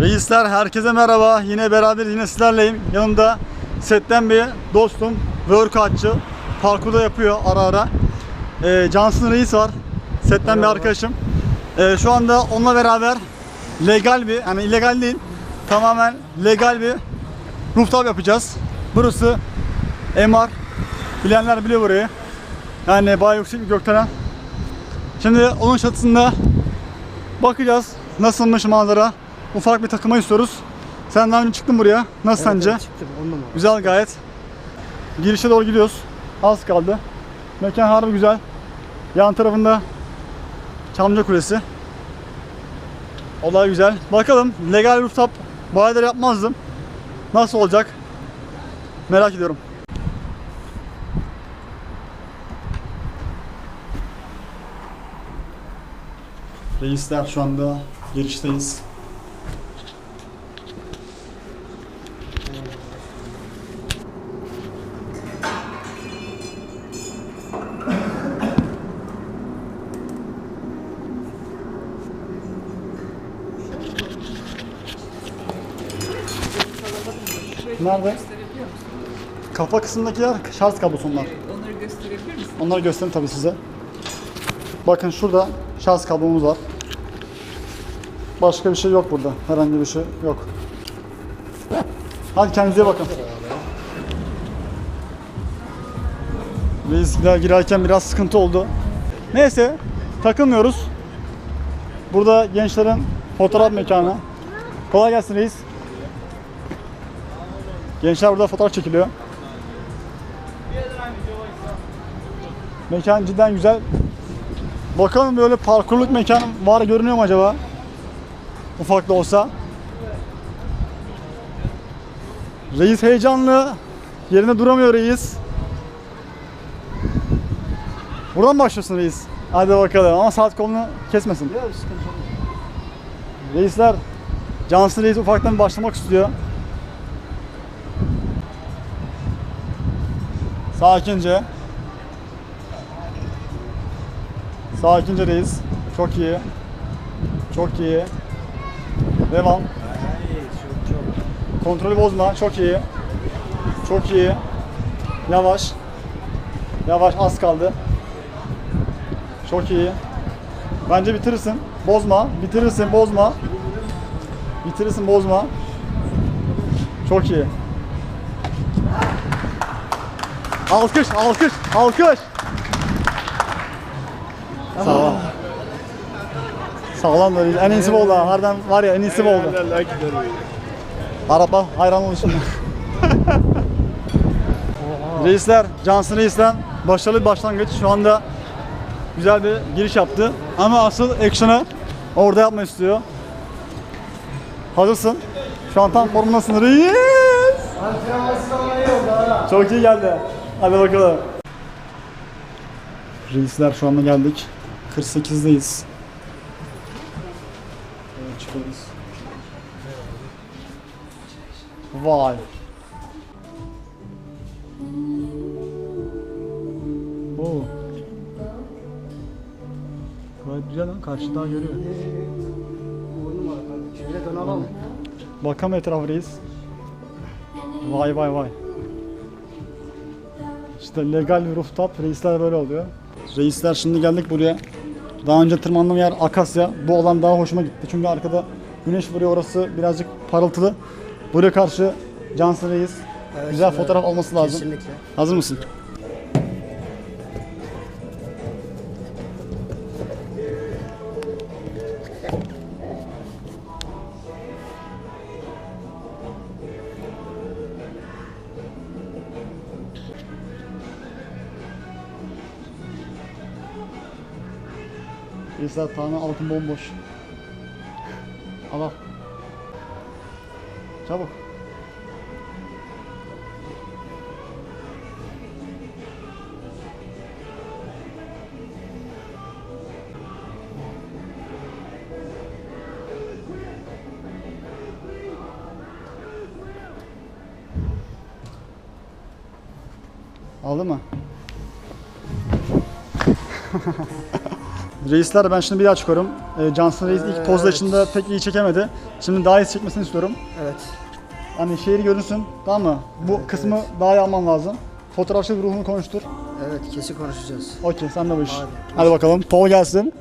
Reisler herkese merhaba. Yine beraber yine sizlerleyim. Yanımda setten bir dostum, workoutçı. Parkurda yapıyor ara ara. Ee, Cansın Reis var. Setten bir arkadaşım. Ee, şu anda onunla beraber legal bir, yani illegal değil, tamamen legal bir rooftop yapacağız. Burası MR. Bilenler biliyor burayı. Yani bayağı yüksek bir gökdelen. Şimdi onun çatısında bakacağız nasılmış manzara. Ufak bir takıma istiyoruz. Sen daha önce çıktın buraya. Nasıl sence? Çıktım on numara. Güzel gayet. Girişe doğru gidiyoruz. Az kaldı. Mekan harbi güzel. Yan tarafında Çamlıca Kulesi. Olay güzel. Bakalım legal rooftop bu ayları yapmazdım. Nasıl olacak? Merak ediyorum. Reisler şu anda girişteyiz. Nerede? Kafa kısmındaki yer şarj kablosu onlar. Onları gösterebilir misin? Onları göstereyim tabii size. Bakın şurada şarj kablomuz var. Başka bir şey yok burada. Herhangi bir şey yok. Hadi kendinize bakın. Reis girer- girerken biraz sıkıntı oldu. Neyse takılmıyoruz. Burada gençlerin fotoğraf mekanı. Kolay gelsin reis. Gençler burada fotoğraf çekiliyor. Mekan cidden güzel. Bakalım böyle parkurluk mekan var görünüyor mu acaba? Ufak da olsa. Reis heyecanlı. Yerinde duramıyor reis. Buradan başlıyorsun reis? Hadi bakalım ama saat kolunu kesmesin. Reisler Cansın Reis ufaktan başlamak istiyor. Sakince. Sakince reis. Çok iyi. Çok iyi. Devam. Kontrolü bozma. Çok iyi. Çok iyi. Yavaş. Yavaş az kaldı. Çok iyi. Bence bitirirsin. Bozma. Bitirirsin. Bozma. Bitirirsin. Bozma. Çok iyi. Alkış, alkış, alkış. Sağlam. Sağlam da en iyisi bu oldu. ha. Harbiden var ya en iyisi bu oldu. Araba hayran şimdi. Reisler, Cansın Reis'ten başarılı bir başlangıç. Şu anda güzel bir giriş yaptı. Ama asıl action'ı orada yapmak istiyor. Hazırsın. Şu an tam formundasın. Reis! Çok iyi geldi. Hadi bakalım. Reisler şu anda geldik. 48'deyiz. Çıkıyoruz. Vay. Oo. Gayet güzel lan. Karşı daha görüyor. Bakalım etrafı reis. Vay vay vay. İşte legal rooftop. Reisler böyle oluyor. Reisler şimdi geldik buraya. Daha önce tırmandığım yer Akasya. Bu olan daha hoşuma gitti. Çünkü arkada güneş vuruyor. Orası birazcık parıltılı. Buraya karşı Cansın Reis. Evet, Güzel evet. fotoğraf alması lazım. Kesinlikle. Hazır mısın? Reisler tamamen altın bomboş. Al al. Çabuk. Aldı mı? Reisler ben şimdi bir daha çıkıyorum. Ee, Johnson Reis ilk pozda Evet. içinde pek iyi çekemedi. Şimdi daha iyi çekmesini istiyorum. Evet. Hani şehri görünsün tamam mı? Bu kısmı daha iyi alman lazım. Fotoğrafçılık ruhunu konuştur. Evet kesin konuşacağız. Okey sen de bu iş. Hadi. Hadi bakalım. Paul gelsin.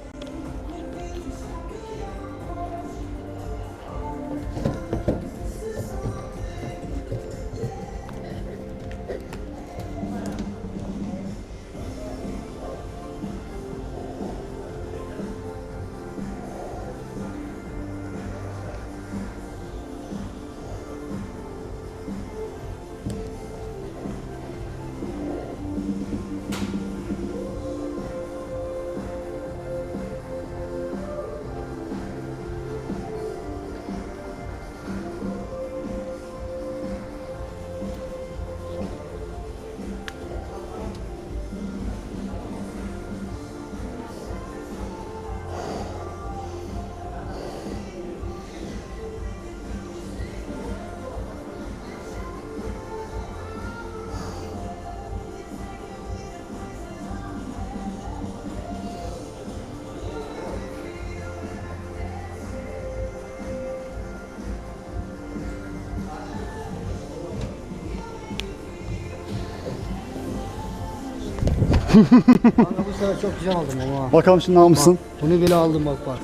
Kanka bu sefer çok güzel aldım ama. Bakalım şimdi ne yapmışsın? Bunu bile aldım bak bak.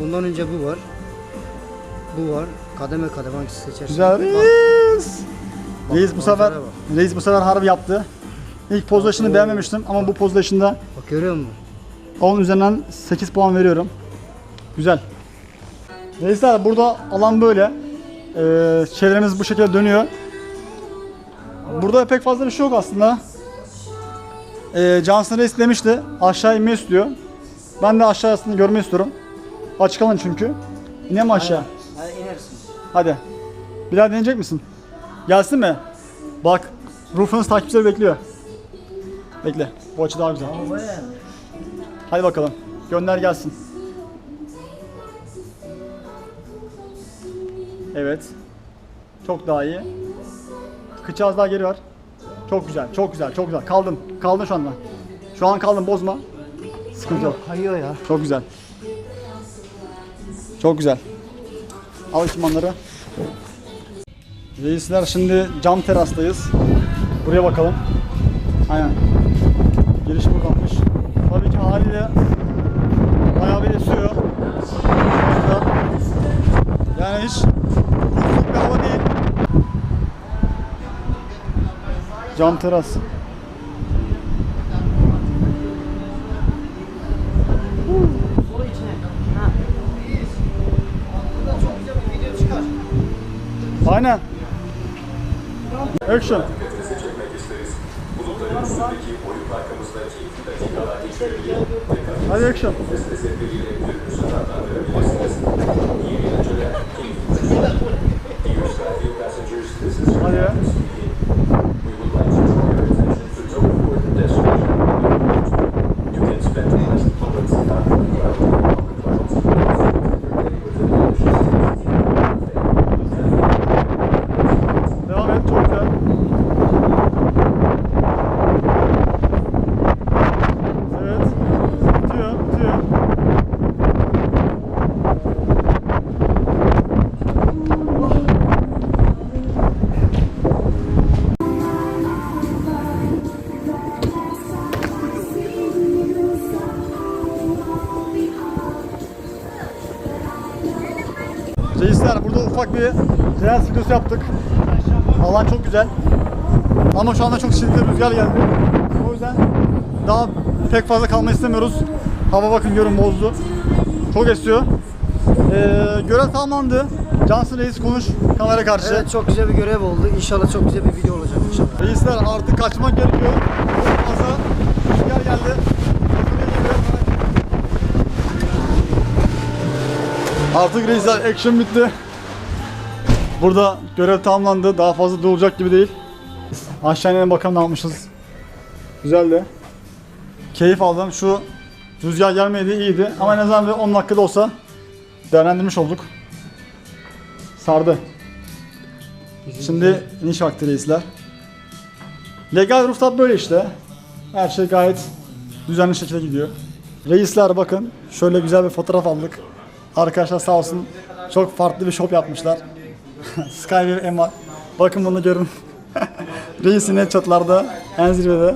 Bundan önce bu var. Bu var. Kademe kademe hangisi seçersin? Güzel Bak, reis. bak, Reis bu sefer bak. Reis bu sefer harbi yaptı. İlk pozdaşını beğenmemiştim ama bu pozdaşında Bak görüyor musun? 10 üzerinden 8 puan veriyorum. Güzel. Reisler burada alan böyle. Ee, çevremiz bu şekilde dönüyor. Burada pek fazla bir şey yok aslında. Ee, Johnson Reis demişti aşağı inmeyi istiyor. Ben de aşağısını görmeyi istiyorum. Açık alan çünkü. İnelim mi aşağı? Hadi inersin. Hadi. Bir daha deneyecek misin? Gelsin mi? Bak. Rufus takipçileri bekliyor. Bekle. Bu açı daha güzel. Hadi bakalım. Gönder gelsin. Evet. Çok daha iyi. Kıçı az daha geri var. Çok güzel, çok güzel, çok güzel. Kaldın, kaldın şu anda. Şu an kaldın, bozma. Sıkıntı yok. Kayıyor ya. Çok güzel. Çok güzel. Al ekipmanları. Reisler şimdi cam terastayız. Buraya bakalım. Aynen. Giriş buradanmış. Tabii ki haliyle bayağı bir esiyor. Yani hiç Cam teras. Aynen. Action. Hadi action. Hadi ya. Ufak bir reels videosu yaptık. Alan çok güzel. Ama şu anda çok şiddetli rüzgar geldi. O yüzden daha pek fazla kalmayı istemiyoruz. Hava bakın görün bozdu. Çok esiyor. Ee, görev tamamlandı. Cansın Reis konuş kamera karşı. Evet çok güzel bir görev oldu. İnşallah çok güzel bir video olacak inşallah. Reisler artık kaçmak gerekiyor. Çok fazla rüzgar geldi. Artık reisler action bitti. Burada görev tamamlandı. Daha fazla durulacak gibi değil. Aşağıya bakalım ne yapmışız. Güzeldi. Keyif aldım. Şu rüzgar gelmedi iyiydi. Ama en azından 10 dakikada olsa değerlendirmiş olduk. Sardı. Şimdi iniş vakti reisler. Legal rooftop böyle işte. Her şey gayet düzenli şekilde gidiyor. Reisler bakın şöyle güzel bir fotoğraf aldık. Arkadaşlar sağ olsun çok farklı bir shop yapmışlar. Skyway M bakın bunu görün. Reis yine çatlarda en zirvede.